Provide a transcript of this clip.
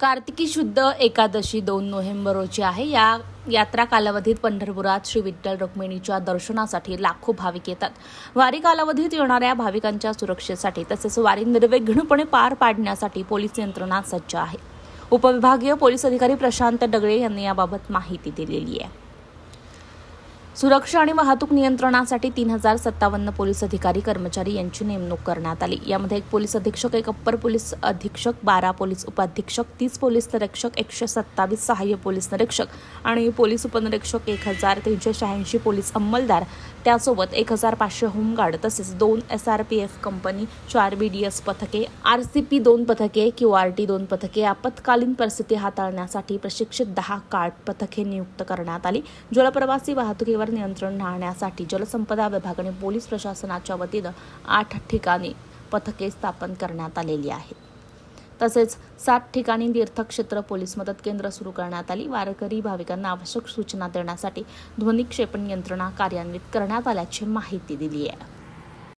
कार्तिकी शुद्ध एकादशी दोन नोव्हेंबर रोजी आहे. या यात्रा कालावधीत पंढरपुरात श्री विठ्ठल रुक्मिणीच्या दर्शनासाठी लाखो भाविक येतात. वारी कालावधीत येणाऱ्या भाविकांच्या सुरक्षेसाठी तसेच वारी निर्विघ्नपणे पार पाडण्यासाठी पोलीस यंत्रणा सज्ज आहे. उपविभागीय पोलीस अधिकारी प्रशांत डगळे यांनी याबाबत माहिती दिलेली आहे. सुरक्षा आणि वाहतूक नियंत्रणासाठी तीन हजार सत्तावन्न पोलीस अधिकारी कर्मचारी यांची नेमणूक करण्यात आली. यामध्ये एक पोलीस अधीक्षक एक अप्पर पोलीस अधीक्षक बारा पोलीस उपाधीक्षक तीस पोलीस निरीक्षक एकशे सत्तावीस सहाय्य पोलीस निरीक्षक आणि पोलीस उपनिरीक्षक एक हजार तीनशे शहाऐंशी पोलीस अंमलदार त्यासोबत एक हजार पाचशे होमगार्ड तसेच दोन S R P F company चार बी डी एस पथके आर सी पी दोन पथके क्यू आर टी दोन पथके आपत्कालीन परिस्थिती हाताळण्यासाठी प्रशिक्षित दहा कार्ड पथके नियुक्त करण्यात आली. जलप्रवासी वाहतुकीवर नियंत्रण राहण्यासाठी जलसंपदा विभाग आणि पोलीस प्रशासनाच्या वतीनं आठ ठिकाणी पथके स्थापन करण्यात आलेली आहेत. तसेच सात ठिकाणी तीर्थक्षेत्र पोलीस मदत केंद्र सुरू करण्यात आली. वारकरी भाविकांना आवश्यक सूचना देण्यासाठी ध्वनिक्षेपण यंत्रणा कार्यान्वित करण्यात आल्याची माहिती दिली आहे.